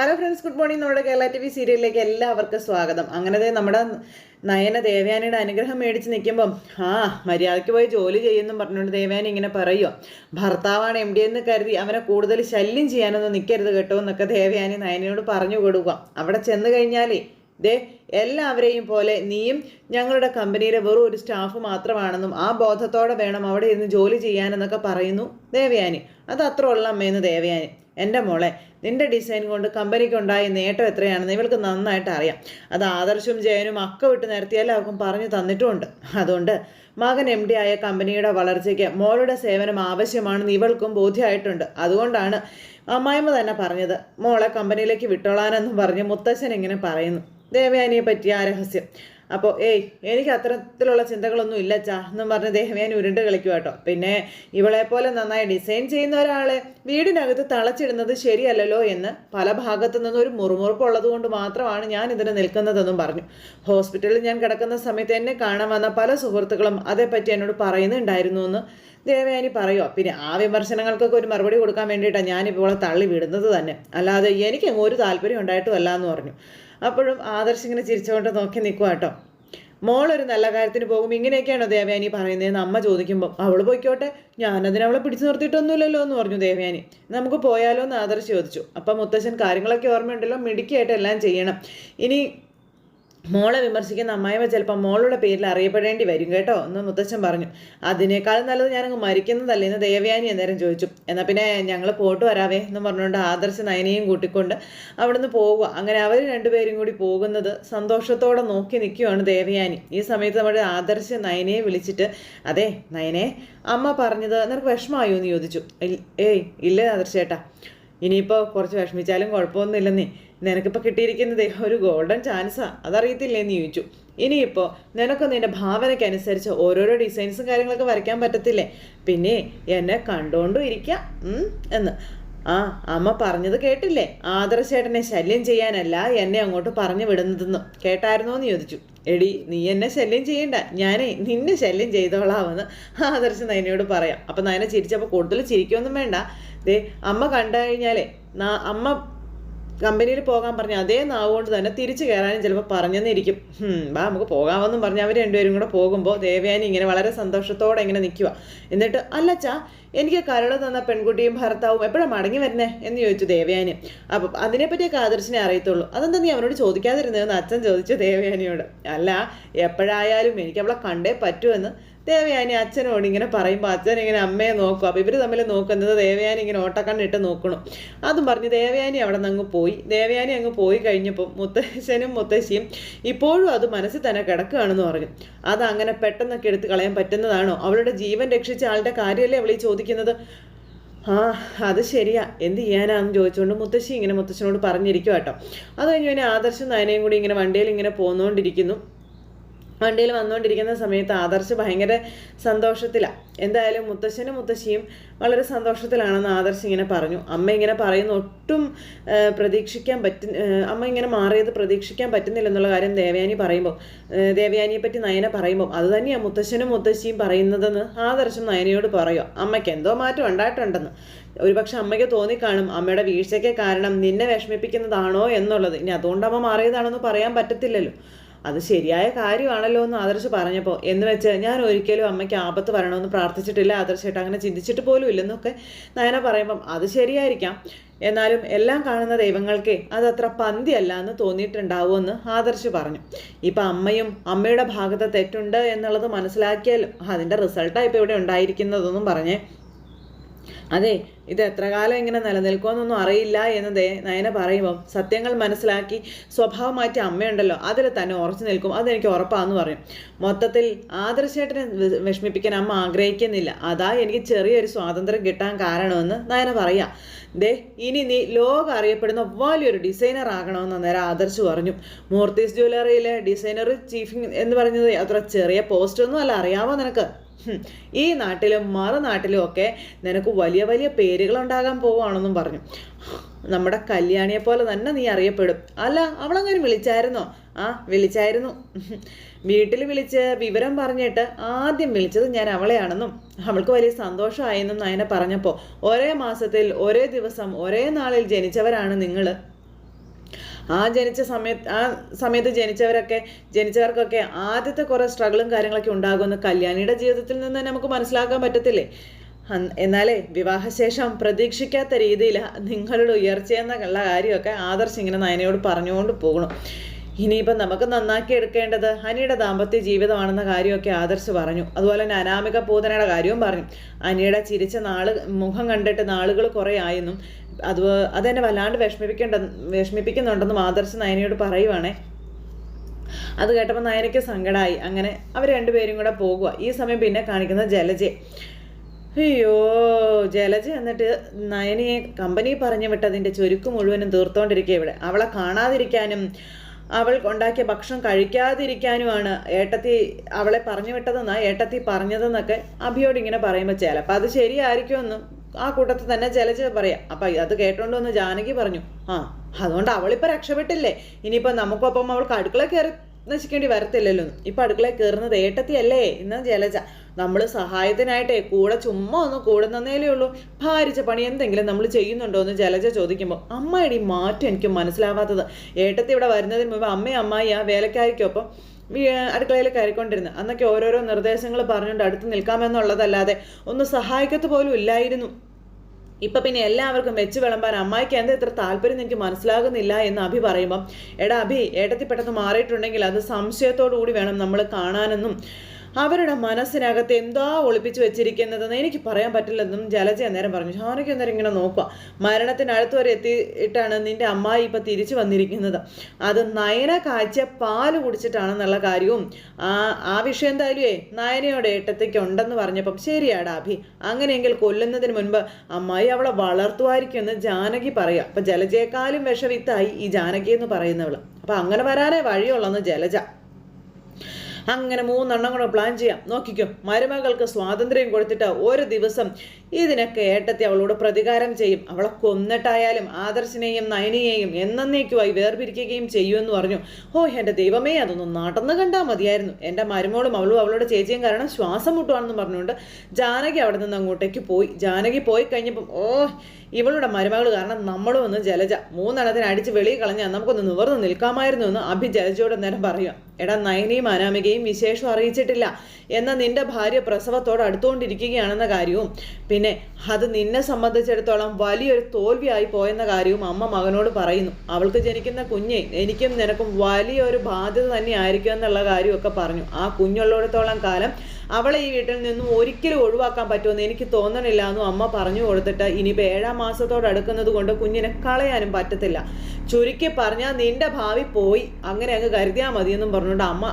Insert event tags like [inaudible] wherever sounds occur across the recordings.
Hello friends good morning. നമ്മുടെ Kerala T V സീരിയലിലേക്ക് എല്ലാവർക്കും സ്വാഗതം. അങ്ങനത്തെ നമ്മുടെ നയന ദേവയാനിയുടെ അനുഗ്രഹം മേടിച്ച് നിൽക്കുമ്പം ആ മര്യാദയ്ക്ക് പോയി ജോലി ചെയ്യുമെന്നും പറഞ്ഞുകൊണ്ട് ദേവയാനി ഇങ്ങനെ പറയുമോ ഭർത്താവാണ് എം ഡി എന്ന് കരുതി അവനെ കൂടുതൽ ശല്യം ചെയ്യാനൊന്നും നിൽക്കരുത് കേട്ടോ എന്നൊക്കെ ദേവയാനി നയനയോട് പറഞ്ഞു കൊടുക്കുക അവിടെ ചെന്ന് കഴിഞ്ഞാലേ ദേ എല്ലാവരെയും പോലെ നീയും ഞങ്ങളുടെ കമ്പനിയിലെ വെറും ഒരു സ്റ്റാഫ് മാത്രമാണെന്നും ആ ബോധത്തോടെ വേണം അവിടെ ഇരുന്ന് ജോലി ചെയ്യാനെന്നൊക്കെ പറയുന്നു ദേവയാനി. അത് അത്ര ഉള്ള അമ്മയെന്ന് ദേവയാനി എന്റെ മോളെ. നിന്റെ ഡിസൈൻ കൊണ്ട് കമ്പനിക്കുണ്ടായ നേട്ടം എത്രയാണെന്ന് ഇവൾക്ക് നന്നായിട്ട് അറിയാം. അത് ആദർശവും ജയനും അക്ക വിട്ട് നിരത്തി അവർക്കും പറഞ്ഞു തന്നിട്ടുമുണ്ട്. അതുകൊണ്ട് മകൻ എം ഡി ആയ കമ്പനിയുടെ വളർച്ചയ്ക്ക് മോളുടെ സേവനം ആവശ്യമാണെന്ന് ഇവൾക്കും ബോധ്യമായിട്ടുണ്ട്. അതുകൊണ്ടാണ് അമ്മായിമ്മ തന്നെ പറഞ്ഞത് മോളെ കമ്പനിയിലേക്ക് വിട്ടോളാനെന്നും പറഞ്ഞ് മുത്തശ്ശൻ ഇങ്ങനെ പറയുന്നു. ദേവയാനിയെ പറ്റിയ ആ രഹസ്യം. അപ്പോൾ ഏയ് എനിക്ക് അത്തരത്തിലുള്ള ചിന്തകളൊന്നും ഇല്ല ചാ എന്നും പറഞ്ഞ് ദേവയാനി ഉരുണ്ട് കളിക്കുക കേട്ടോ പിന്നെ ഇവളെ പോലെ നന്നായി ഡിസൈൻ ചെയ്യുന്ന ഒരാളെ വീടിനകത്ത് തളച്ചിടുന്നത് ശരിയല്ലല്ലോ എന്ന് പല ഭാഗത്തു നിന്നും ഒരു മുറുമുറുപ്പുള്ളത് കൊണ്ട് മാത്രമാണ് ഞാൻ ഇതിന് നിൽക്കുന്നതെന്നും പറഞ്ഞു. ഹോസ്പിറ്റലിൽ ഞാൻ കിടക്കുന്ന സമയത്ത് എന്നെ കാണാൻ വന്ന പല സുഹൃത്തുക്കളും അതേപ്പറ്റി എന്നോട് പറയുന്നുണ്ടായിരുന്നു എന്ന് ദേവയാനി പറയുമോ പിന്നെ ആ വിമർശനങ്ങൾക്കൊക്കെ ഒരു മറുപടി കൊടുക്കാൻ വേണ്ടിയിട്ടാണ് ഞാനിപ്പോൾ തള്ളി വിടുന്നത് തന്നെ. അല്ലാതെ എനിക്ക് ഒരു താല്പര്യം ഉണ്ടായിട്ടും അല്ല എന്ന് പറഞ്ഞു. അപ്പോഴും ആദർശ് ഇങ്ങനെ ചിരിച്ചുകൊണ്ട് നോക്കി നിൽക്കുക കേട്ടോ. മോളൊരു നല്ല കാര്യത്തിന് പോകും. ഇങ്ങനെയൊക്കെയാണോ ദേവയാനി പറയുന്നതെന്ന് അമ്മ ചോദിക്കുമ്പോൾ അവൾ പോയിക്കോട്ടെ. ഞാനതിന് അവളെ പിടിച്ചു നിർത്തിയിട്ടൊന്നുമില്ലല്ലോ എന്ന് പറഞ്ഞു ദേവയാനി. നമുക്ക് പോയാലോ എന്ന് ആദർശ് ചോദിച്ചു. അപ്പം മുത്തശ്ശൻ കാര്യങ്ങളൊക്കെ ഓർമ്മയുണ്ടല്ലോ. മിടുക്കിയായിട്ട് എല്ലാം ചെയ്യണം. ഇനി മോളെ വിമർശിക്കുന്ന അമ്മായിമ്മ ചിലപ്പോൾ മോളുടെ പേരിൽ അറിയപ്പെടേണ്ടി വരും കേട്ടോ എന്ന് മുത്തച്ഛൻ പറഞ്ഞു. അതിനേക്കാൾ നല്ലത് ഞാനങ്ങ് മരിക്കുന്നതല്ലേ എന്ന് ദേവയാനി അന്നേരം ചോദിച്ചു. എന്നാൽ പിന്നെ ഞങ്ങൾ പോട്ട് വരാവേ എന്ന് പറഞ്ഞുകൊണ്ട് ആദർശ നയനയും കൂട്ടിക്കൊണ്ട് അവിടുന്ന് പോവുക. അങ്ങനെ അവർ രണ്ടുപേരും കൂടി പോകുന്നത് സന്തോഷത്തോടെ നോക്കി നിൽക്കുകയാണ് ദേവയാനി. ഈ സമയത്ത് നമ്മുടെ ആദർശ നയനയെ വിളിച്ചിട്ട് അതെ നയനെ അമ്മ പറഞ്ഞത് നിനക്ക് വിഷമമായോ? എന്ന് ചോദിച്ചു. ഏയ് ഇല്ലേ ആദർശേട്ടാ. ഇനിയിപ്പോൾ കുറച്ച് വിഷമിച്ചാലും കുഴപ്പമൊന്നുമില്ലെന്നേ. നിനക്കിപ്പോൾ കിട്ടിയിരിക്കുന്നത് ഒരു ഗോൾഡൻ ചാൻസാ അതറിയത്തില്ലേന്ന് ചോദിച്ചു. ഇനിയിപ്പോൾ നിനക്ക് നിന്റെ ഭാവനയ്ക്കനുസരിച്ച് ഓരോരോ ഡിസൈൻസും കാര്യങ്ങളൊക്കെ വരയ്ക്കാൻ പറ്റത്തില്ലേ? പിന്നെ എന്നെ കണ്ടുകൊണ്ടും ഇരിക്കാം എന്ന്. ആ അമ്മ പറഞ്ഞത് കേട്ടില്ലേ? ആദർശേട്ടനെ ശല്യം ചെയ്യാനല്ല എന്നെ അങ്ങോട്ട് പറഞ്ഞു വിടുന്നതെന്ന്. കേട്ടായിരുന്നോ എന്ന് ചോദിച്ചു. എടി നീ എന്നെ ശല്യം ചെയ്യണ്ട. ഞാനേ നിന്നെ ശല്യം ചെയ്തോളാമെന്ന് ആദർശ് നയനയോട് പറയാം. അപ്പം നയനെ ചിരിച്ചപ്പോൾ കൂടുതൽ ചിരിക്കൊന്നും വേണ്ട. ദേ അമ്മ കണ്ടു കഴിഞ്ഞാലേ അമ്മ കമ്പനിയിൽ പോകാൻ പറഞ്ഞ അതേ നാവ് കൊണ്ട് തന്നെ തിരിച്ചു കയറാനും ചിലപ്പോൾ പറഞ്ഞെന്നിരിക്കും. ബാ നമുക്ക് പോകാമെന്നും പറഞ്ഞ് അവർ രണ്ടുപേരും കൂടെ പോകുമ്പോൾ ദേവയാനി ഇങ്ങനെ വളരെ സന്തോഷത്തോടെ ഇങ്ങനെ നിൽക്കുക എന്നിട്ട് അല്ലച്ചാ എനിക്ക് കരൾ തന്ന പെൺകുട്ടിയും ഭർത്താവും എപ്പോഴാണ് മടങ്ങി വരുന്നേ? എന്ന് ചോദിച്ചു ദേവയാനി. അപ്പം അതിനെപ്പറ്റിയൊക്കെ ആദർശിനെ അറിയത്തുള്ളൂ. അതെന്താ നീ അവനോട് ചോദിക്കാതിരുന്നതെന്ന് അച്ഛൻ ചോദിച്ചു ദേവയാനിയോട്. അല്ല എപ്പോഴായാലും എനിക്ക് അവളെ കണ്ടേ പറ്റുമെന്ന് ദേവയാനി അച്ഛനോട് ഇങ്ങനെ പറയുമ്പോൾ അച്ഛൻ ഇങ്ങനെ അമ്മയെ നോക്കും. അപ്പോൾ ഇവർ തമ്മിൽ നോക്കുന്നത് ദേവയാനി ഇങ്ങനെ ഓട്ടക്കണ്ണിട്ട് നോക്കണം. അതും പറഞ്ഞ് ദേവയാനി അവിടെ നിന്ന് അങ്ങ് പോയി. ദേവയാനി അങ്ങ് പോയി കഴിഞ്ഞപ്പം മുത്തശ്ശനും മുത്തശ്ശിയും ഇപ്പോഴും അത് മനസ്സിൽ തന്നെ കിടക്കുകയാണെന്ന് പറഞ്ഞു. അത് അങ്ങനെ പെട്ടെന്നൊക്കെ എടുത്ത് കളയാൻ പറ്റുന്നതാണോ? അവളുടെ ജീവൻ രക്ഷിച്ച ആളുടെ കാര്യമല്ലേ അവൾ ചോദിക്കുന്നത്? ആ അത് ശരിയാ. എന്ത് ചെയ്യാനാന്ന് ചോദിച്ചുകൊണ്ട് മുത്തശ്ശി ഇങ്ങനെ മുത്തശ്ശനോട് പറഞ്ഞിരിക്കും കേട്ടോ. അത് കഴിഞ്ഞ് പിന്നെ ആദർശം നയനയും കൂടി ഇങ്ങനെ വണ്ടിയിൽ ഇങ്ങനെ പോന്നുകൊണ്ടിരിക്കുന്നു വണ്ടിയിൽ വന്നുകൊണ്ടിരിക്കുന്ന സമയത്ത് ആദർശ് ഭയങ്കര സന്തോഷത്തിലാണ് എന്തായാലും മുത്തശ്ശനും മുത്തശ്ശിയും വളരെ സന്തോഷത്തിലാണെന്ന് ആദർശ് ഇങ്ങനെ പറഞ്ഞു. അമ്മ ഇങ്ങനെ പറയുന്ന ഒട്ടും പ്രതീക്ഷിക്കാൻ പറ്റ അമ്മ ഇങ്ങനെ മാറിയത് പ്രതീക്ഷിക്കാൻ പറ്റുന്നില്ല എന്നുള്ള കാര്യം ദേവയാനി പറയുമ്പോൾ ദേവയാനിയെ പറ്റി നയന പറയുമ്പോൾ അത് തന്നെയാണ് മുത്തശ്ശനും മുത്തശ്ശിയും പറയുന്നതെന്ന് ആദർശം നയനയോട് പറയുക. അമ്മയ്ക്ക് എന്തോ മാറ്റം ഉണ്ടായിട്ടുണ്ടെന്ന്. ഒരുപക്ഷെ അമ്മയ്ക്ക് തോന്നിക്കാണും അമ്മയുടെ വീഴ്ചയ്ക്ക് കാരണം നിന്നെ വിഷമിപ്പിക്കുന്നതാണോ എന്നുള്ളത്. ഇനി അതുകൊണ്ട് അമ്മ മാറിയതാണെന്ന് പറയാൻ പറ്റത്തില്ലല്ലോ. അത് ശരിയായ കാര്യമാണല്ലോ എന്ന് ആദർശ് പറഞ്ഞപ്പോൾ എന്ന് വെച്ച് ഞാൻ ഒരിക്കലും അമ്മയ്ക്ക് ആപത്ത് വരണമെന്ന് പ്രാർത്ഥിച്ചിട്ടില്ല. ആദർശായിട്ട് അങ്ങനെ ചിന്തിച്ചിട്ട് പോലും ഇല്ലെന്നൊക്കെ നയന പറയുമ്പം അത് ശരിയായിരിക്കാം. എന്നാലും എല്ലാം കാണുന്ന ദൈവങ്ങൾക്കേ ദൈവങ്ങൾക്ക് അതത്ര പന്തിയല്ല എന്ന് തോന്നിയിട്ടുണ്ടാവുമെന്ന് ആദർശ് പറഞ്ഞു. ഇപ്പം അമ്മയും അമ്മയുടെ ഭാഗത്ത് തെറ്റുണ്ട് എന്നുള്ളത് മനസ്സിലാക്കിയാലും അതിന്റെ റിസൾട്ടാണ് ഇപ്പോൾ ഇവിടെ ഉണ്ടായിരിക്കുന്നതെന്നും പറഞ്ഞേ അതെ ഇത് എത്ര കാലം ഇങ്ങനെ നിലനിൽക്കുമെന്നൊന്നും അറിയില്ല എന്ന് ദേ നയന പറയുമ്പം സത്യങ്ങൾ മനസ്സിലാക്കി സ്വഭാവം മാറ്റി അമ്മയുണ്ടല്ലോ അതിൽ തന്നെ ഉറച്ചു നിൽക്കും. അതെനിക്ക് ഉറപ്പാന്ന് പറയും. മൊത്തത്തിൽ ആദർശേട്ടനെ വിഷമിപ്പിക്കാൻ അമ്മ ആഗ്രഹിക്കുന്നില്ല. അതാ എനിക്ക് ചെറിയൊരു സ്വാതന്ത്ര്യം കിട്ടാൻ കാരണമെന്ന് നയന പറയാം. ദേ ഇനി നീ ലോകം അറിയപ്പെടുന്ന വലിയൊരു ഡിസൈനർ ആകണമെന്ന് അന്നേരം ആദർശ് പറഞ്ഞു. മൂർത്തീസ് ജ്വല്ലറിയിലെ ഡിസൈനർ ചീഫിങ് എന്ന് പറഞ്ഞത് അത്ര ചെറിയ പോസ്റ്റൊന്നും അല്ല. അറിയാമോ നിനക്ക്? ഈ നാട്ടിലും മറുനാട്ടിലും ഒക്കെ നിനക്ക് വലിയ വലിയ പേരുകൾ ഉണ്ടാകാൻ പോവുകയാണെന്നും പറഞ്ഞു. നമ്മുടെ കല്യാണിയെ പോലെ തന്നെ നീ അറിയപ്പെടും. അല്ല അവളങ്ങനെ വിളിച്ചായിരുന്നോ? ആ വിളിച്ചായിരുന്നു. വീട്ടിൽ വിളിച്ച് വിവരം പറഞ്ഞിട്ട് ആദ്യം വിളിച്ചത് ഞാൻ അവളെയാണെന്നും അവൾക്ക് വലിയ സന്തോഷമായെന്നും നയന പറഞ്ഞപ്പോൾ ഒരേ മാസത്തിൽ ഒരേ ദിവസം ഒരേ നാളിൽ ജനിച്ചവരാണ് നിങ്ങൾ ആ ജനിച്ച സമയത്ത് ആ സമയത്ത് ജനിച്ചവരൊക്കെ ജനിച്ചവർക്കൊക്കെ ആദ്യത്തെ കുറേ സ്ട്രഗിളും കാര്യങ്ങളൊക്കെ ഉണ്ടാകുമെന്ന് കല്യാണിയുടെ ജീവിതത്തിൽ നിന്ന് നമുക്ക് മനസ്സിലാക്കാൻ പറ്റത്തില്ലേ? എന്നാലേ വിവാഹശേഷം പ്രതീക്ഷിക്കാത്ത രീതിയിൽ നിങ്ങളുടെ ഉയർച്ചയെന്നുള്ള കാര്യമൊക്കെ ആദർശ് ഇങ്ങനെ നയനയോട് പറഞ്ഞുകൊണ്ട് പോകണം ഇനിയിപ്പം നമുക്ക് നന്നാക്കി എടുക്കേണ്ടത് അനിയുടെ ദാമ്പത്യ ജീവിതമാണെന്ന കാര്യമൊക്കെ ആദർശ് പറഞ്ഞു. അതുപോലെ തന്നെ അനാമിക പൂതനയുടെ കാര്യവും പറഞ്ഞു. അനിയുടെ ചിരിച്ച നാൾ മുഖം കണ്ടിട്ട് നാളുകൾ കുറേ ആയെന്നും അത് അതെന്നെ വല്ലാണ്ട് വിഷമിപ്പിക്കേണ്ട വിഷമിപ്പിക്കുന്നുണ്ടെന്ന് ആദർശ് നയനയോട് പറയുവാണേ. അത് കേട്ടപ്പോൾ നയനയ്ക്ക് സങ്കടമായി അങ്ങനെ അവർ രണ്ടുപേരും കൂടെ പോകുക ഈ സമയം പിന്നെ കാണിക്കുന്ന ജലജയെ അയ്യോ ജലജ എന്നിട്ട് നയനയെ കമ്പനി പറഞ്ഞു വിട്ടതിന്റെ ചുരുക്ക് മുഴുവനും തീർത്തോണ്ടിരിക്കുക ഇവിടെ. അവളെ കാണാതിരിക്കാനും അവൾ ഉണ്ടാക്കിയ ഭക്ഷണം കഴിക്കാതിരിക്കാനുമാണ് ഏട്ടത്തി അവളെ പറഞ്ഞു വിട്ടതെന്നാ ഏട്ടത്തി പറഞ്ഞതെന്നൊക്കെ അഭിയോട് ഇങ്ങനെ പറയുമ്പോൾ ചിലപ്പോൾ അത് ശരിയായിരിക്കുമെന്നും ആ കൂട്ടത്തിൽ തന്നെ ജലജ പറയാം അപ്പം അത് കേട്ടോണ്ട് വന്ന് ജാനകി പറഞ്ഞു ആ അതുകൊണ്ട് അവളിപ്പോൾ രക്ഷപ്പെട്ടില്ലേ? ഇനിയിപ്പോൾ നമുക്കൊപ്പം അവൾക്ക് അടുക്കള കയറി നശിക്കേണ്ടി വരത്തില്ലല്ലോ. ഇപ്പൊ അടുക്കളയിൽ കയറുന്നത് ഏട്ടത്തിയല്ലേ? ഇന്ന് ജലജ നമ്മൾ സഹായത്തിനായിട്ടേ കൂടെ ചുമ്മാ ഒന്ന് കൂടുന്നതേലേ ഉള്ളൂ. ഭാരിച്ച പണി എന്തെങ്കിലും നമ്മൾ ചെയ്യുന്നുണ്ടോ? എന്ന് ജലജ ചോദിക്കുമ്പോൾ അമ്മയുടെ ഈ മാറ്റം എനിക്ക് മനസ്സിലാവാത്തത്. ഏട്ടത്തി ഇവിടെ വരുന്നതിന് മുമ്പ് അമ്മയും അമ്മായി ആ വേലക്കാരിക്കൊപ്പം അടുക്കളയിൽ കയറിക്കൊണ്ടിരുന്നത് അന്നൊക്കെ ഓരോരോ നിർദ്ദേശങ്ങൾ പറഞ്ഞുകൊണ്ട് അടുത്ത് നിൽക്കാമെന്നുള്ളതല്ലാതെ ഒന്ന് സഹായിക്കത്ത് പോലും ഇല്ലായിരുന്നു. ഇപ്പൊ പിന്നെ എല്ലാവർക്കും വെച്ച് വിളമ്പാൻ അമ്മായിക്ക് എന്താ ഇത്ര താല്പര്യം എനിക്ക് മനസ്സിലാകുന്നില്ല എന്ന് അഭി പറയുമ്പം എടാ അഭി ഏട്ടത്തി പെട്ടെന്ന് മാറിയിട്ടുണ്ടെങ്കിൽ അത് സംശയത്തോടു കൂടി വേണം നമ്മൾ കാണാനെന്നും. അവരുടെ മനസ്സിനകത്ത് എന്താ ഒളിപ്പിച്ചു വെച്ചിരിക്കുന്നതെന്ന് എനിക്ക് പറയാൻ പറ്റില്ലെന്നും ജലജ അന്നേരം പറഞ്ഞു. ഷാനയ്ക്ക് അന്നേരം ഇങ്ങനെ നോക്കുക മരണത്തിനടുത്ത് വരെ എത്തിയിട്ടാണ് നിന്റെ അമ്മായി ഇപ്പം തിരിച്ചു വന്നിരിക്കുന്നത്. അത് നയന കാഴ്ച പാൽ കുടിച്ചിട്ടാണെന്നുള്ള കാര്യവും ആ ആ വിഷയം എന്തായാലുമേ നയനയോടെ ഏട്ടത്തേക്ക് ഉണ്ടെന്ന് പറഞ്ഞപ്പം ശരിയാടാ അഭി. അങ്ങനെയെങ്കിൽ കൊല്ലുന്നതിന് മുൻപ് അമ്മായി അവളെ വളർത്തുമായിരിക്കുമെന്ന് ജാനകി പറയുക. അപ്പം ജലജയെക്കാളും വിഷവിത്തായി ഈ ജാനകി എന്ന് പറയുന്നവൾ അപ്പം അങ്ങനെ വരാനേ വഴിയുള്ളെന്ന് ജലജ. അങ്ങനെ മൂന്നെണ്ണം കൂടെ പ്ലാൻ ചെയ്യാം. നോക്കിക്കോ മരുമകൾക്ക് സ്വാതന്ത്ര്യം കൊടുത്തിട്ട് ഒരു ദിവസം ഇതിനൊക്കെ ഏട്ടത്തി അവളോട് പ്രതികാരം ചെയ്യും. അവളെ കൊന്നിട്ടായാലും ആദർശിനെയും നയനിയെയും എന്നേക്കുമായി വേർപിരിക്കുകയും ചെയ്യുമെന്ന് പറഞ്ഞു. ഓ എന്റെ ദൈവമേ അതൊന്നും നടന്നു കണ്ടാൽ മതിയായിരുന്നു. എന്റെ മരുമോളും അവളും അവളുടെ ചേച്ചിയും കാരണം ശ്വാസം മുട്ടുവാണെന്ന് പറഞ്ഞുകൊണ്ട് ജാനകി അവിടെ നിന്ന് അങ്ങോട്ടേക്ക് പോയി. ജാനകി പോയി കഴിഞ്ഞപ്പം ഓ ഇവളുടെ മരുമകൾ കാരണം നമ്മളും ഒന്ന് ജലജ. മൂന്നെണ്ണത്തിന് അടിച്ച് വെളിയിൽ കളഞ്ഞാൽ നമുക്കൊന്ന് നിവർന്ന് നിൽക്കാമായിരുന്നു എന്ന് അഭി ജലജയോട് നേരം പറയുക. എടാ നയനയും അനാമികയും വിശേഷം അറിയിച്ചിട്ടില്ല. എന്നാൽ നിന്റെ ഭാര്യ പ്രസവത്തോട് അടുത്തുകൊണ്ടിരിക്കുകയാണെന്ന കാര്യവും പിന്നെ അത് നിന്നെ സംബന്ധിച്ചിടത്തോളം വലിയൊരു തോൽവിയായി പോയെന്ന കാര്യവും അമ്മ മകനോട് പറയുന്നു. അവൾക്ക് ജനിക്കുന്ന കുഞ്ഞെ എനിക്കും നിനക്കും വലിയൊരു ബാധ്യത തന്നെ ആയിരിക്കും എന്നുള്ള കാര്യമൊക്കെ പറഞ്ഞു. ആ കുഞ്ഞുള്ളിടത്തോളം കാലം അവളെ ഈ വീട്ടിൽ നിന്നും ഒരിക്കലും ഒഴിവാക്കാൻ പറ്റുമെന്ന് എനിക്ക് തോന്നണില്ല എന്നും അമ്മ പറഞ്ഞു കൊടുത്തിട്ട് ഇനിയിപ്പോൾ ഏഴാം മാസത്തോട് അടുക്കുന്നത് കൊണ്ട് കുഞ്ഞിനെ കളയാനും പറ്റത്തില്ല. ചുരുക്കി പറഞ്ഞാൽ നിന്റെ ഭാവി പോയി. അങ്ങനെ അങ്ങ് കരുതിയാൽ മതിയെന്നും പറഞ്ഞുകൊണ്ട് അമ്മ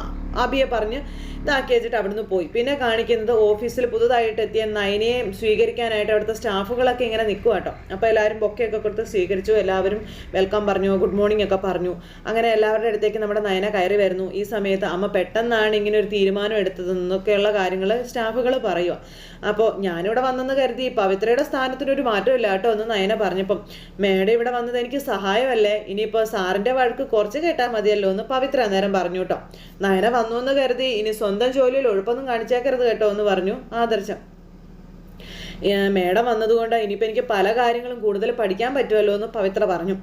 അബിയെ പറഞ്ഞ് ഇതാക്കി വെച്ചിട്ട് അവിടുന്ന് പോയി. പിന്നെ കാണിക്കുന്നത് ഓഫീസിൽ പുതുതായിട്ട് എത്തിയ നയനയെ സ്വീകരിക്കാനായിട്ട് അവിടുത്തെ സ്റ്റാഫുകളൊക്കെ ഇങ്ങനെ നിൽക്കുക കേട്ടോ അപ്പോൾ എല്ലാവരും ബൊക്കെയൊക്കെ കൊടുത്ത് സ്വീകരിച്ചു. എല്ലാവരും വെൽക്കം പറഞ്ഞു. ഗുഡ് മോർണിംഗ് ഒക്കെ പറഞ്ഞു. അങ്ങനെ എല്ലാവരുടെ അടുത്തേക്ക് നമ്മുടെ നയന കയറി വരുന്നു. ഈ സമയത്ത് അമ്മ പെട്ടെന്നാണ് ഇങ്ങനെ ഒരു തീരുമാനം എടുത്തതെന്നൊക്കെയുള്ള കാര്യങ്ങൾ സ്റ്റാഫുകൾ പറയുക അപ്പോൾ ഞാനിവിടെ വന്നെന്ന് കരുതി പവിത്രയുടെ സ്ഥാനത്തിന് ഒരു മാറ്റമില്ല കേട്ടോ എന്ന് നയന പറഞ്ഞപ്പം മേഡം ഇവിടെ വന്നത് എനിക്ക് സഹായമല്ലേ? ഇനിയിപ്പോൾ സാറിന്റെ വഴക്ക് കുറച്ച് കേട്ടാൽ മതിയല്ലോ എന്ന് പവിത്ര നേരം പറഞ്ഞു കേട്ടോ നയന വന്നു എന്ന് കരുതി ഇനി സ്വന്തം ജോലിയിൽ ഒഴുപ്പൊന്നും കാണിച്ചേക്കരുത് കേട്ടോ എന്ന് പറഞ്ഞു ആദർശം. മേഡം വന്നതുകൊണ്ട് ഇനിയിപ്പോൾ എനിക്ക് പല കാര്യങ്ങളും കൂടുതൽ പഠിക്കാൻ പറ്റുമല്ലോ എന്ന് പവിത്ര പറഞ്ഞു.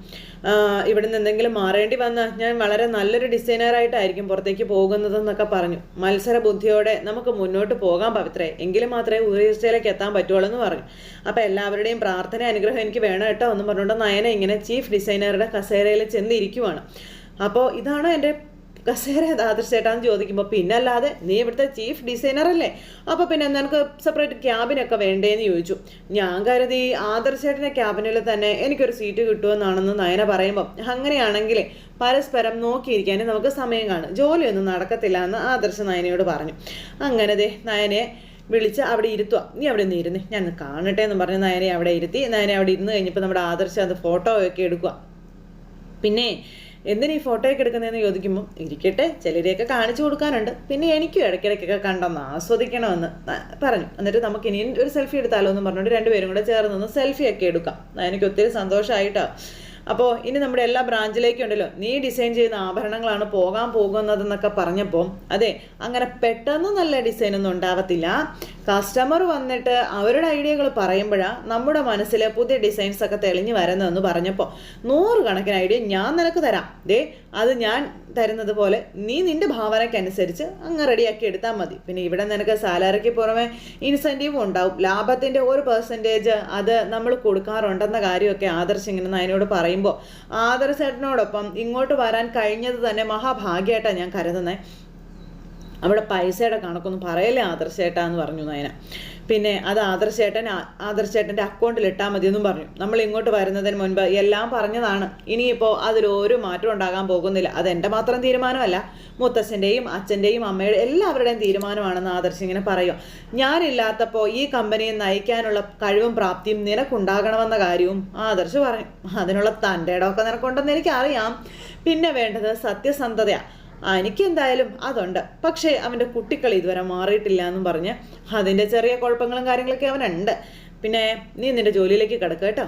ഇവിടെ നിന്ന് എന്തെങ്കിലും മാറേണ്ടി വന്നാൽ ഞാൻ വളരെ നല്ലൊരു ഡിസൈനറായിട്ടായിരിക്കും പുറത്തേക്ക് പോകുന്നതെന്നൊക്കെ പറഞ്ഞു. മത്സര ബുദ്ധിയോടെ നമുക്ക് മുന്നോട്ട് പോകാം പവിത്രേ. എങ്കിലും മാത്രമേ ഉയർച്ചയിലേക്ക് എത്താൻ പറ്റുള്ളൂ എന്ന് പറഞ്ഞു. അപ്പോൾ എല്ലാവരുടെയും പ്രാർത്ഥന അനുഗ്രഹം എനിക്ക് വേണം കേട്ടോ എന്ന് പറഞ്ഞുകൊണ്ട് നയന ഇങ്ങനെ ചീഫ് ഡിസൈനറുടെ കസേരയിൽ ചെന്നിരിക്കുവാണ്. അപ്പോൾ ഇതാണ് എന്റെ കസേര ആദർശേട്ടാന്ന് ചോദിക്കുമ്പോൾ പിന്നെ അല്ലാതെ നീ ഇവിടുത്തെ ചീഫ് ഡിസൈനർ അല്ലേ? അപ്പോൾ പിന്നെ നിനക്ക് സെപ്പറേറ്റ് ക്യാബിനൊക്കെ വേണ്ടേന്ന് ചോദിച്ചു. ഞാൻ കരുതി ആദർശേട്ടന്റെ ക്യാബിനിൽ തന്നെ എനിക്കൊരു സീറ്റ് കിട്ടുമെന്നാണെന്ന് നയന പറയുമ്പോൾ അങ്ങനെയാണെങ്കിൽ പരസ്പരം നോക്കിയിരിക്കാനും നമുക്ക് സമയം കാണും. ജോലിയൊന്നും നടക്കത്തില്ല എന്ന് ആദർശ നയനയോട് പറഞ്ഞു. അങ്ങനെ ദേ നയനെ വിളിച്ച് അവിടെ ഇരുത്തുക നീ അവിടെ നിന്ന് ഇരുന്ന്. ഞാൻ കാണട്ടെ എന്ന് പറഞ്ഞ് നയനെ അവിടെ ഇരുത്തി. നയനെ അവിടെ ഇരുന്ന് കഴിഞ്ഞപ്പോൾ നമ്മുടെ ആദർശം അത് ഫോട്ടോ ഒക്കെ എടുക്കുക പിന്നെ എന്തിനാ ഈ ഫോട്ടോ ഒക്കെ എടുക്കുന്നതെന്ന് ചോദിക്കുമ്പോൾ ഇരിക്കട്ടെ ചിലരെയൊക്കെ കാണിച്ചു കൊടുക്കാനുണ്ട്. പിന്നെ എനിക്കും ഇടയ്ക്കിടയ്ക്കൊക്കെ കണ്ടൊന്ന് ആസ്വദിക്കണമെന്ന് പറഞ്ഞു. എന്നിട്ട് നമുക്ക് ഇനി ഒരു സെൽഫി എടുത്താലോ എന്ന് പറഞ്ഞുകൊണ്ട് രണ്ടുപേരും കൂടെ ചേർന്ന് നിന്ന് സെൽഫി ഒക്കെ എടുക്കാം. എനിക്ക് ഒത്തിരി സന്തോഷമായിട്ടോ അപ്പോൾ ഇനി നമ്മുടെ എല്ലാ ബ്രാഞ്ചിലേക്കും ഉണ്ടല്ലോ. നീ ഡിസൈൻ ചെയ്യുന്ന ആഭരണങ്ങളാണ് പോകാൻ പോകുന്നതെന്നൊക്കെ പറഞ്ഞപ്പോൾ അതെ അങ്ങനെ പെട്ടെന്ന് നല്ല ഡിസൈനൊന്നും ഉണ്ടാവത്തില്ല. കസ്റ്റമർ വന്നിട്ട് അവരുടെ ഐഡിയകൾ പറയുമ്പോഴാണ് നമ്മുടെ മനസ്സിൽ പുതിയ ഡിസൈൻസ് ഒക്കെ തെളിഞ്ഞു വരുന്നതെന്ന് പറഞ്ഞപ്പോൾ നൂറുകണക്കിന് ഐഡിയ ഞാൻ നിനക്ക് തരാം. ദേ അത് ഞാൻ തരുന്നത് പോലെ നീ നിന്റെ ഭാവനയ്ക്കനുസരിച്ച് അങ്ങ് റെഡിയാക്കി എടുത്താൽ മതി. പിന്നെ ഇവിടെ നിനക്ക് സാലറിക്ക് പുറമെ ഇൻസെന്റീവും ഉണ്ടാവും. ലാഭത്തിന്റെ ഒരു പെർസെന്റേജ് അത് നമ്മൾ കൊടുക്കാറുണ്ടെന്ന കാര്യമൊക്കെ ആദർശ് ഇങ്ങനെ നയനോട് പറയുമ്പോൾ ആദർശ് ചേട്ടനോടൊപ്പം ഇങ്ങോട്ട് വരാൻ കഴിഞ്ഞത് തന്നെ മഹാഭാഗ്യമായിട്ടാണ് ഞാൻ കരുതുന്നത് അവിടെ പൈസയുടെ കണക്കൊന്നും പറയല്ലേ ആദർശേട്ടാ എന്ന് പറഞ്ഞു നയന. പിന്നെ അത് ആദർശേട്ടൻ ആദർശേട്ടന്റെ അക്കൗണ്ടിൽ ഇട്ടാൽ മതിയെന്നും പറഞ്ഞു. നമ്മൾ ഇങ്ങോട്ട് വരുന്നതിന് മുൻപ് എല്ലാം പറഞ്ഞതാണ്. ഇനിയിപ്പോൾ അതിലൊരു മാറ്റം ഉണ്ടാകാൻ പോകുന്നില്ല. അതെന്റെ മാത്രം തീരുമാനമല്ല. മുത്തച്ഛന്റെയും അച്ഛന്റെയും അമ്മയുടെ എല്ലാവരുടെയും തീരുമാനമാണെന്ന് ആദർശ് ഇങ്ങനെ പറയുക ഞാനില്ലാത്തപ്പോൾ ഈ കമ്പനിയെ നയിക്കാനുള്ള കഴിവും പ്രാപ്തിയും നിനക്കുണ്ടാകണമെന്ന കാര്യവും ആദർശ് പറഞ്ഞു അതിനുള്ള തന്റെ ഇടമൊക്കെ നിനക്കുണ്ടെന്ന് എനിക്കറിയാം. പിന്നെ വേണ്ടത് സത്യസന്ധതയാണ് എനിക്കെന്തായാലും അതുണ്ട്. പക്ഷേ അവന്റെ കുട്ടിക്കളി ഇതുവരെ മാറിയിട്ടില്ല എന്നും പറഞ്ഞ് അതിന്റെ ചെറിയ കുഴപ്പങ്ങളും കാര്യങ്ങളൊക്കെ അവനുണ്ട്. പിന്നെ നീ നിന്റെ ജോലിയിലേക്ക് കിടക്കുക കേട്ടോ.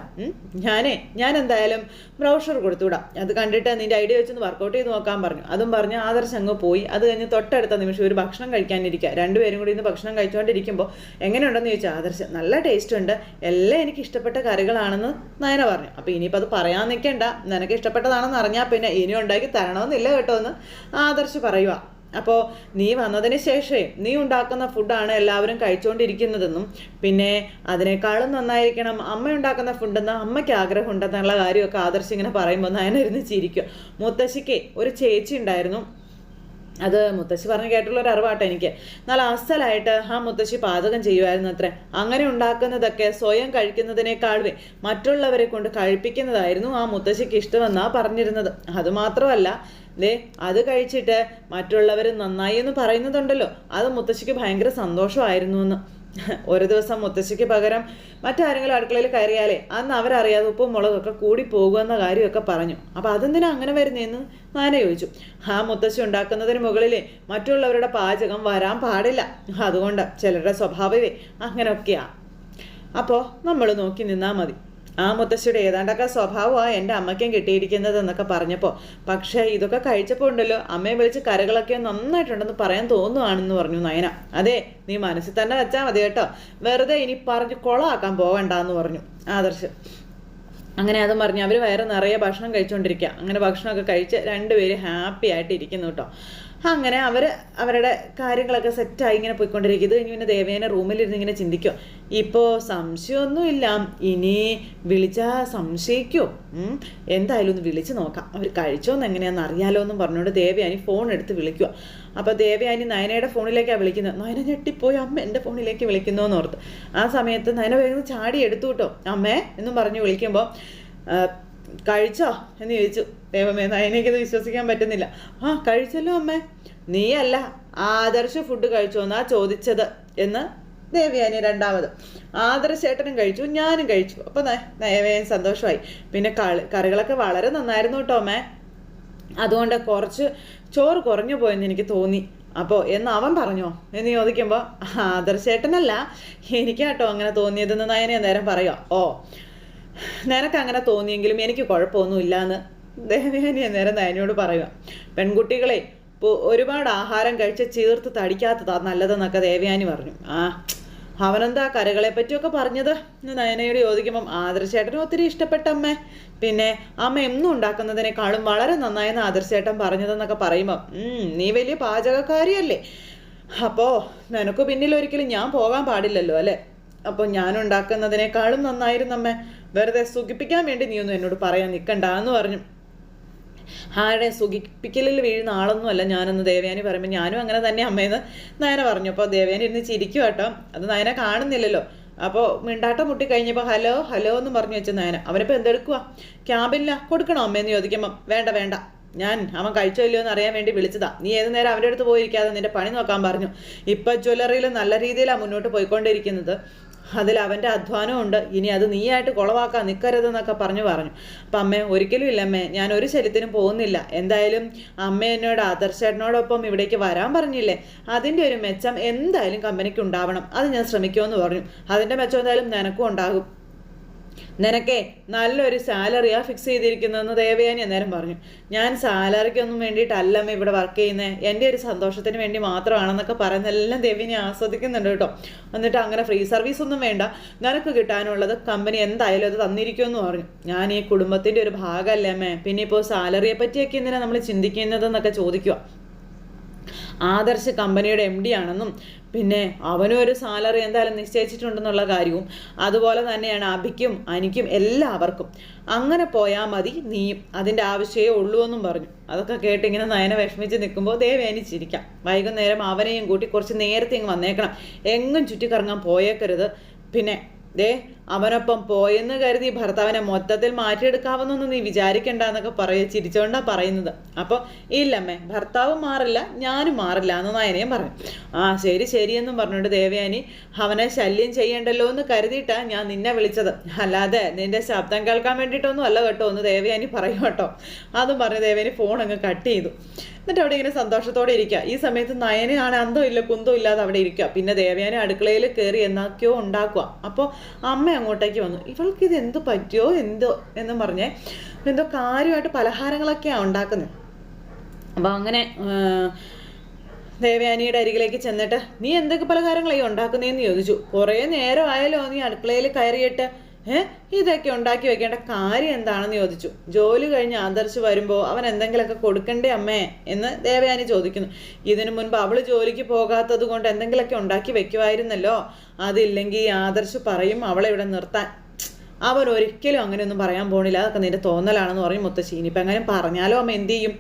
ഞാനേ ഞാൻ എന്തായാലും ബ്രൗഷർ കൊടുത്തുവിടാം. അത് കണ്ടിട്ട് നിന്റെ ഐഡിയ വെച്ചൊന്ന് വർക്കൗട്ട് ചെയ്ത് നോക്കാൻ പറഞ്ഞു. അതും പറഞ്ഞ് ആദർശ് അങ്ങ് പോയി. അത് കഴിഞ്ഞ് തൊട്ടടുത്ത നിമിഷം ഒരു ഭക്ഷണം കഴിക്കാനിരിക്കുക രണ്ടുപേരും കൂടി ഇന്ന് ഭക്ഷണം കഴിച്ചുകൊണ്ടിരിക്കുമ്പോൾ എങ്ങനെയുണ്ടെന്ന് ചോദിച്ചാൽ ആദർശ് നല്ല ടേസ്റ്റ് ഉണ്ട്. എല്ലാം എനിക്ക് ഇഷ്ടപ്പെട്ട കറികളാണെന്ന് നയന പറഞ്ഞു. അപ്പോൾ ഇനിയിപ്പോൾ അത് പറയാൻ നിൽക്കേണ്ട നിനക്ക് ഇഷ്ടപ്പെട്ടതാണെന്ന് അറിഞ്ഞാൽ പിന്നെ ഇനി ഉണ്ടാക്കി തരണമെന്നില്ല കേട്ടോ എന്ന് ആദർശ് പറയുക അപ്പോൾ നീ വന്നതിന് ശേഷമേ നീ ഉണ്ടാക്കുന്ന ഫുഡാണ് എല്ലാവരും കഴിച്ചുകൊണ്ടിരിക്കുന്നതെന്നും പിന്നെ അതിനേക്കാളും നന്നായിരിക്കണം അമ്മ ഉണ്ടാക്കുന്ന ഫുഡെന്ന് അമ്മയ്ക്ക് ആഗ്രഹം ഉണ്ടെന്നുള്ള കാര്യമൊക്കെ ആദർശ് ഇങ്ങനെ പറയുമ്പോൾ നയനിരുന്ന് ചിരിക്കും മുത്തശ്ശിക്ക് ഒരു ചേച്ചി ഉണ്ടായിരുന്നു. അത് മുത്തശ്ശി പറഞ്ഞ് കേട്ടുള്ള ഒരു അറിവാട്ടോ എനിക്ക്. നല്ല അസലായിട്ട് ആ മുത്തശ്ശി പാചകം ചെയ്യുമായിരുന്നു അത്ര. അങ്ങനെ ഉണ്ടാക്കുന്നതൊക്കെ സ്വയം കഴിക്കുന്നതിനേക്കാളും മറ്റുള്ളവരെ കൊണ്ട് കഴിപ്പിക്കുന്നതായിരുന്നു ആ മുത്തശ്ശിക്ക് ഇഷ്ടമെന്നാ പറഞ്ഞിരുന്നത്. അതുമാത്രമല്ല ദേ അത് കഴിച്ചിട്ട് മറ്റുള്ളവർ നന്നായി എന്ന് പറയുന്നതുണ്ടല്ലോ. അത് മുത്തശ്ശിക്ക് ഭയങ്കര സന്തോഷമായിരുന്നു എന്ന്. [laughs] ഒരു ദിവസം മുത്തശ്ശിക്ക് പകരം മറ്റാരെങ്കിലും അടുക്കളയിൽ കയറിയാലേ അന്ന് അവരറിയാതെ ഉപ്പും മുളകൊക്കെ കൂടി പോകുമെന്ന കാര്യമൊക്കെ പറഞ്ഞു. അപ്പോൾ അതെന്തിനാ അങ്ങനെ വരുന്നതെന്ന് മാന ചോദിച്ചു. ആ മുത്തശ്ശി ഉണ്ടാക്കുന്നതിന് മുകളിൽ മറ്റുള്ളവരുടെ പാചകം വരാൻ പാടില്ല. അതുകൊണ്ട് ചിലരുടെ സ്വഭാവമേ അങ്ങനെയൊക്കെയാണ് അപ്പോൾ നമ്മൾ നോക്കി നിന്നാൽ മതി. ആ മുത്തശ്ശിയുടെ ഏതാണ്ടൊക്കെ സ്വഭാവമാണ് എന്റെ അമ്മയ്ക്കും കിട്ടിയിരിക്കുന്നത് എന്നൊക്കെ പറഞ്ഞപ്പോൾ പക്ഷേ ഇതൊക്കെ കഴിച്ചപ്പോൾ ഉണ്ടല്ലോ. അമ്മയെ വിളിച്ച് കരകളൊക്കെ നന്നായിട്ടുണ്ടെന്ന് പറയാൻ തോന്നുവാണെന്ന് പറഞ്ഞു നയന. അതെ നീ മനസ്സിൽ തന്നെ വെച്ചാൽ മതി കേട്ടോ. വെറുതെ ഇനി പറഞ്ഞ് പോവണ്ട എന്ന് പറഞ്ഞു. ആദർശ്. അങ്ങനെ അതും പറഞ്ഞു അവർ വയറ് നിറയെ ഭക്ഷണം കഴിച്ചുകൊണ്ടിരിക്കുക അങ്ങനെ ഭക്ഷണമൊക്കെ കഴിച്ച് രണ്ടുപേരും ഹാപ്പി ആയിട്ട് ഇരിക്കുന്നു കേട്ടോ. അങ്ങനെ അവർ അവരുടെ കാര്യങ്ങളൊക്കെ സെറ്റായി ഇങ്ങനെ പോയിക്കൊണ്ടിരിക്കും. ഇത് കഴിഞ്ഞ് പിന്നെ ദേവേനെ റൂമിലിരുന്ന് ഇങ്ങനെ ചിന്തിക്കും. ഇപ്പോൾ സംശയമൊന്നുമില്ല. ഇനി വിളിച്ചാൽ സംശയിക്കോ. എന്തായാലും ഒന്ന് വിളിച്ച് നോക്കാം. അവർ കഴിച്ചോന്ന് എങ്ങനെയാണെന്ന് അറിയാലോ എന്നും പറഞ്ഞുകൊണ്ട് ദേവയാനി ഫോൺ എടുത്ത് വിളിക്കുക അപ്പോൾ ദേവയാനി നയനയുടെ ഫോണിലേക്കാണ് വിളിക്കുന്നത് നയന ഞെട്ടിപ്പോയി. അമ്മ എന്റെ ഫോണിലേക്ക് വിളിക്കുന്നു എന്ന് ഓർത്ത്. ആ സമയത്ത് നയന വേഗം ചാടി എടുത്തു കേട്ടോ. അമ്മേ എന്നും പറഞ്ഞ് വിളിക്കുമ്പോൾ കഴിച്ചോ? എന്ന് ചോദിച്ചു. ദൈവമേ എനിക്കത് വിശ്വസിക്കാൻ പറ്റുന്നില്ല. ആ കഴിച്ചല്ലോ അമ്മേ. നീയല്ല ആദർശ ഫുഡ് കഴിച്ചോ എന്നാ ചോദിച്ചത് എന്ന് ദേവയാനി രണ്ടാമത്. ആദർശേട്ടനും കഴിച്ചു ഞാനും കഴിച്ചു. അപ്പോൾ ദേവയാനി സന്തോഷമായി. പിന്നെ കളി കറികളൊക്കെ വളരെ നന്നായിരുന്നു കേട്ടോ അമ്മേ. അതുകൊണ്ട് കുറച്ച് ചോറ് കുറഞ്ഞു പോയെന്ന് എനിക്ക് തോന്നി. അപ്പോൾ എന്ന് അവൻ പറഞ്ഞോ? എന്ന് ചോദിക്കുമ്പോൾ ആദർശേട്ടനല്ല എനിക്കാട്ടോ അങ്ങനെ തോന്നിയതെന്ന് നയനെ നേരം പറയാം ഓ നിനക്ക് അങ്ങനെ തോന്നിയെങ്കിലും എനിക്ക് കുഴപ്പമൊന്നുമില്ല എന്ന് ദേവയാനി നേരം നയനോട് പറയുക. പെൺകുട്ടികളെ ഒരുപാട് ആഹാരം കഴിച്ച് ചീർത്ത് തടിക്കാത്തതാ നല്ലതെന്നൊക്കെ ദേവയാനി പറഞ്ഞു. ആ അവനെന്താ കരകളെ പറ്റിയൊക്കെ പറഞ്ഞത്? എന്ന് നയനയോട് ചോദിക്കുമ്പം ആദർശേട്ടനും ഒത്തിരി ഇഷ്ടപ്പെട്ട അമ്മ. പിന്നെ അമ്മ എന്നും ഉണ്ടാക്കുന്നതിനേക്കാളും വളരെ നന്നായെന്ന് ആദർശേട്ടൻ പറഞ്ഞതെന്നൊക്കെ പറയുമ്പം നീ വലിയ പാചകക്കാരിയല്ലേ. അപ്പോൾ നിനക്ക് പിന്നിൽ ഒരിക്കലും ഞാൻ പോകാൻ പാടില്ലല്ലോ അല്ലേ? അപ്പോൾ ഞാൻ ഉണ്ടാക്കുന്നതിനേക്കാളും നന്നായിരുന്നമ്മേ വെറുതെ സുഖിപ്പിക്കാൻ വേണ്ടി നീ ഒന്നും എന്നോട് പറയാൻ നിൽക്കണ്ട എന്ന് പറഞ്ഞു. ആരുടെ സുഖിപ്പിക്കലിൽ വീഴുന്ന ആളൊന്നും അല്ല ഞാനെന്ന് ദേവയാനി പറയുമ്പോൾ ഞാനും അങ്ങനെ തന്നെ അമ്മയെന്ന് നയന പറഞ്ഞു. അപ്പോൾ ദേവയാനി ഇരുന്ന് ചിരിക്കും കേട്ടോ. അത് നയന കാണുന്നില്ലല്ലോ. അപ്പോൾ മിണ്ടാട്ടം മുട്ടി കഴിഞ്ഞപ്പോൾ ഹലോ ഹലോ എന്ന് പറഞ്ഞു വെച്ച നയന. അവനിപ്പോൾ എന്തെടുക്കുക ക്യാബില്ല കൊടുക്കണോ അമ്മയെന്ന് ചോദിക്കുമ്പം. വേണ്ട വേണ്ട. ഞാൻ അവൻ കഴിച്ചോ ഇല്ലയോ എന്ന് അറിയാൻ വേണ്ടി വിളിച്ചതാ. നീ ഏത് നേരം അവന്റെ അടുത്ത് പോയിരിക്കാതെ നിന്റെ പണി നോക്കാൻ പറഞ്ഞു. ഇപ്പം ജ്വല്ലറിയിൽ നല്ല രീതിയിലാണ് മുന്നോട്ട് പോയിക്കൊണ്ടിരിക്കുന്നത്. അതിൽ അവന്റെ അധ്വാനമുണ്ട് ഇനി അത് നീയായിട്ട് കുളവാക്കാൻ നിൽക്കരുതെന്നൊക്കെ പറഞ്ഞു പറഞ്ഞു. അപ്പം അമ്മേ ഒരിക്കലും ഇല്ല അമ്മേ ഞാൻ ഒരു ശല്യത്തിനും പോകുന്നില്ല. എന്തായാലും അമ്മ എന്നോട് ആദർശേട്ടനോടൊപ്പം ഇവിടേക്ക് വരാൻ പറഞ്ഞില്ലേ? അതിന്റെ ഒരു മെച്ചം എന്തായാലും കമ്പനിക്ക് ഉണ്ടാവണം അത് ഞാൻ ശ്രമിക്കുമെന്ന് പറഞ്ഞു. അതിന്റെ മെച്ചം എന്തായാലും നിനക്കും ഉണ്ടാകും. നിനക്കേ നല്ലൊരു സാലറിയാ ഫിക്സ് ചെയ്തിരിക്കുന്നതെന്ന് ദേവയാനി അന്നേരം പറഞ്ഞു. ഞാൻ സാലറിക്കൊന്നും വേണ്ടിയിട്ടല്ലമ്മ ഇവിടെ വർക്ക് ചെയ്യുന്നത് എന്റെ ഒരു സന്തോഷത്തിന് വേണ്ടി മാത്രമാണെന്നൊക്കെ പറയുന്നതെല്ലാം ദേവിനെ ആസ്വദിക്കുന്നുണ്ട് കേട്ടോ. എന്നിട്ട് അങ്ങനെ ഫ്രീ സർവീസ് ഒന്നും വേണ്ട. നിനക്ക് കിട്ടാനുള്ളത് കമ്പനി എന്തായാലും അത് തന്നിരിക്കുമെന്ന് പറഞ്ഞു. ഞാൻ ഈ കുടുംബത്തിന്റെ ഒരു ഭാഗമല്ലേ അമ്മേ? പിന്നെ ഇപ്പോൾ സാലറിയെ പറ്റിയൊക്കെ എന്തിനാണ് നമ്മൾ ചിന്തിക്കുന്നതെന്നൊക്കെ ചോദിക്കുക ആദർശ് കമ്പനിയുടെ എം ഡി ആണെന്നും പിന്നെ അവനും ഒരു സാലറി എന്തായാലും നിശ്ചയിച്ചിട്ടുണ്ടെന്നുള്ള കാര്യവും അതുപോലെ തന്നെയാണ് അഭിക്കും അനിക്കും എല്ലാവർക്കും. അങ്ങനെ പോയാൽ മതി നീയും അതിന്റെ ആവശ്യമേ ഉള്ളൂ എന്നും പറഞ്ഞു. അതൊക്കെ കേട്ട് ഇങ്ങനെ നയന വിഷമിച്ച് നിൽക്കുമ്പോൾ ദേവേനിച്ചിരിക്കാം വൈകുന്നേരം അവനെയും കൂട്ടി കുറച്ച് നേരത്തെ ഇങ്ങ് വന്നേക്കണം. എങ്ങും ചുറ്റിക്കറങ്ങാൻ പോയേക്കരുത്. പിന്നെ ദേ അവനൊപ്പം പോയെന്ന് കരുതി ഭർത്താവിനെ മൊത്തത്തിൽ മാറ്റിയെടുക്കാവുന്നൊന്നും നീ വിചാരിക്കണ്ട എന്നൊക്കെ പറയ ചിരിച്ചോണ്ടാ പറയുന്നത്. അപ്പോൾ ഇല്ലമ്മേ ഭർത്താവ് മാറില്ല ഞാനും മാറില്ല എന്ന് നയനയും പറഞ്ഞു. ആ ശരി ശരിയെന്നും പറഞ്ഞുകൊണ്ട് ദേവയാനി അവനെ ശല്യം ചെയ്യണ്ടല്ലോ എന്ന് കരുതിയിട്ടാ ഞാൻ നിന്നെ വിളിച്ചത്. അല്ലാതെ നിന്റെ ശബ്ദം കേൾക്കാൻ വേണ്ടിയിട്ടൊന്നും അല്ല കേട്ടോ ഒന്ന് ദേവയാനി പറയും കേട്ടോ. അതും പറഞ്ഞ് ദേവയാനി ഫോൺ അങ്ങ് കട്ട് ചെയ്തു. എന്നിട്ട് അവിടെ ഇങ്ങനെ സന്തോഷത്തോടെ ഇരിക്കുക. ഈ സമയത്ത് നയനാണ് അന്തം ഇല്ല കുന്തം ഇല്ലാതെ അവിടെ ഇരിക്കുക. പിന്നെ ദേവയാനി അടുക്കളയിൽ കയറി എന്നാക്കിയോ ഉണ്ടാക്കുക. അപ്പോൾ അമ്മ അങ്ങോട്ടേക്ക് വന്നു. ഇവൾക്ക് ഇത് എന്ത് പറ്റിയോ എന്തോ എന്നും പറഞ്ഞേ എന്തോ കാര്യമായിട്ട് പലഹാരങ്ങളൊക്കെയാണ് ഉണ്ടാക്കുന്നത് അപ്പോൾ അങ്ങനെ ദേവയാനിയുടെ അരികിലേക്ക് ചെന്നിട്ട് നീ എന്തൊക്കെ പലഹാരങ്ങളായി ഉണ്ടാക്കുന്നതെന്ന് ചോദിച്ചു. കുറേ നേരമായാലോ നീ അടുക്കളയിൽ കയറിയിട്ട് ഏ? ഇതൊക്കെ ഉണ്ടാക്കി വെക്കേണ്ട കാര്യം എന്താണെന്ന് ചോദിച്ചു. ജോലി കഴിഞ്ഞ് ആദർശ് വരുമ്പോൾ അവൻ എന്തെങ്കിലുമൊക്കെ കൊടുക്കണ്ടേ അമ്മേ എന്ന് ദേവയാനി ചോദിക്കുന്നു. ഇതിനു മുൻപ് അവൾ ജോലിക്ക് പോകാത്തത് കൊണ്ട് എന്തെങ്കിലുമൊക്കെ ഉണ്ടാക്കി വെക്കുമായിരുന്നല്ലോ അതില്ലെങ്കിൽ ആദർശ് പറയും അവളെ ഇവിടെ നിർത്താൻ. അവൻ ഒരിക്കലും അങ്ങനെയൊന്നും പറയാൻ പോണില്ല. അതൊക്കെ നിന്റെ തോന്നലാണെന്ന് പറയും മുത്തശ്ശി. ഇനിയിപ്പോൾ എങ്ങനെ പറഞ്ഞാലോ അമ്മ എന്ത് ചെയ്യും?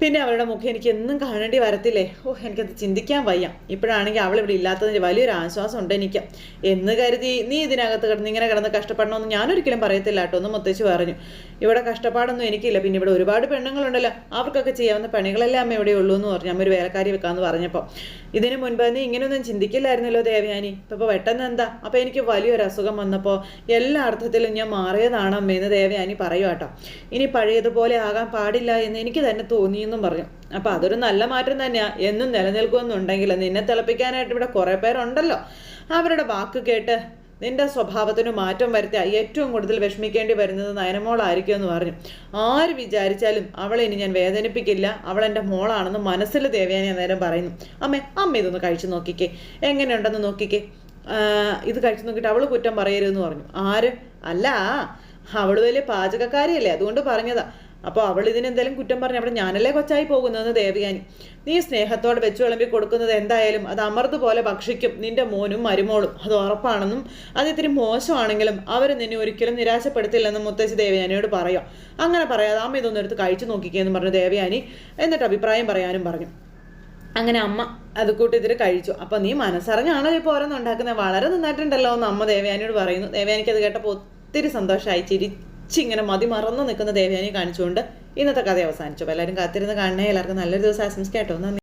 പിന്നെ അവളുടെ മുഖം എനിക്ക് എന്നും കാണേണ്ടി വരത്തില്ലേ? ഓ എനിക്കത് ചിന്തിക്കാൻ വയ്യ. ഇപ്പോഴാണെങ്കിൽ അവൾ ഇവിടെ ഇല്ലാത്തതിന്റെ വലിയൊരു ആശ്വാസം ഉണ്ട് എനിക്ക്. എന്ന് കരുതി നീ ഇതിനകത്ത് കിടന്ന് ഇങ്ങനെ കിടന്ന് കഷ്ടപ്പെടണമെന്ന് ഞാനൊരിക്കലും പറയത്തില്ല കേട്ടോ ഒന്ന് മുത്തശ്ശി പറഞ്ഞു. ഇവിടെ കഷ്ടപ്പാടൊന്നും എനിക്കില്ല. പിന്നെ ഇവിടെ ഒരുപാട് പെണ്ണുങ്ങളുണ്ടല്ലോ. അവർക്കൊക്കെ ചെയ്യാവുന്ന പണികളെല്ലാം അമ്മ ഇവിടെ ഉള്ളൂ എന്ന് പറഞ്ഞു. അമ്മ ഒരു വേലക്കാരി വെക്കാമെന്ന് പറഞ്ഞപ്പോൾ. ഇതിന് മുൻപ് നീ ഇങ്ങനെയൊന്നും ചിന്തിക്കില്ലായിരുന്നല്ലോ ദേവയാനി. ഇപ്പോൾ പെട്ടെന്ന് എന്താ? അപ്പോൾ എനിക്ക് വലിയൊരു അസുഖം വന്നപ്പോൾ എല്ലാ അർത്ഥത്തിലും ഞാൻ മാറിയതാണ് അമ്മയെന്ന് ദേവയാനി പറയുക കേട്ടോ ഇനി പഴയതുപോലെ ആകാൻ പാടില്ല എന്ന് എനിക്ക് തന്നെ തോന്നിയെന്നും പറഞ്ഞു. അപ്പോൾ അതൊരു നല്ല മാറ്റം തന്നെയാണ് എന്നും നിലനിൽക്കുമെന്നുണ്ടെങ്കിൽ നിന്നെ തിളപ്പിക്കാനായിട്ട് ഇവിടെ കുറേ പേരുണ്ടല്ലോ. അവരുടെ വാക്ക് കേട്ട് നിന്റെ സ്വഭാവത്തിന് മാറ്റം വരുത്തിയ ഏറ്റവും കൂടുതൽ വിഷമിക്കേണ്ടി വരുന്നത് നയനമോളായിരിക്കും എന്ന് പറഞ്ഞു. ആര് വിചാരിച്ചാലും അവളെ ഇനി ഞാൻ വേദനിപ്പിക്കില്ല. അവൾ എന്റെ മോളാണെന്ന് മനസ്സിൽ ദേവയാനി അന്നേരം പറയുന്നു. അമ്മേ അമ്മ ഇതൊന്ന് കഴിച്ചു നോക്കിക്കേ. എങ്ങനെയുണ്ടെന്ന് നോക്കിക്കേ. ഇത് കഴിച്ചു നോക്കിയിട്ട് അവൾ കുറ്റം പറയരുതെന്ന് പറഞ്ഞു. ആര്? അല്ല അവൾ വലിയ പാചകക്കാരിയല്ലേ. അതുകൊണ്ട് പറഞ്ഞതാ. അപ്പോൾ അവൾ ഇതിനെന്തെങ്കിലും കുറ്റം പറഞ്ഞു അവിടെ ഞാനല്ലേ കൊച്ചായി പോകുന്നതെന്ന് ദേവയാനി? നീ സ്നേഹത്തോടെ വെച്ചു വിളമ്പി കൊടുക്കുന്നത് എന്തായാലും അത് അമർത് പോലെ ഭക്ഷിക്കും നിന്റെ മോനും മരുമോളും. അത് ഉറപ്പാണെന്നും അത് ഇത്തിരി മോശമാണെങ്കിലും അവർ നിന്നെ ഒരിക്കലും നിരാശപ്പെടുത്തില്ലെന്നും മുത്തശ്ശി ദേവയാനിയോട് പറയാം. അങ്ങനെ പറയാതെ അമ്മ ഇതൊന്നും എടുത്ത് കഴിച്ചു നോക്കിക്കേന്ന് പറഞ്ഞു ദേവയാനി. എന്നിട്ട് അഭിപ്രായം പറയാനും പറഞ്ഞു. അങ്ങനെ അമ്മ അത് കൂട്ടി ഇതിൽ കഴിച്ചു. അപ്പം നീ മനസ്സറിഞ്ഞാണോ ഇപ്പോൾ ഓരോന്ന് ഉണ്ടാക്കുന്നത്? വളരെ നന്നായിട്ടുണ്ടല്ലോ എന്ന് അമ്മ ദേവയാനിയോട് പറയുന്നു. ദേവയാനിക്ക് അത് കേട്ടപ്പോൾ ഒത്തിരി സന്തോഷമായി ചിരിച്ചിങ്ങനെ മതി മറന്നു നിൽക്കുന്ന ദേവയാനി കാണിച്ചുകൊണ്ട് ഇന്നത്തെ കഥ അവസാനിച്ചു. എല്ലാവരും കാത്തിരുന്ന് കാണണേ. എല്ലാവർക്കും നല്ലൊരു ദിവസം ആശംസിക്കാം കേട്ടോ. നന്ദി.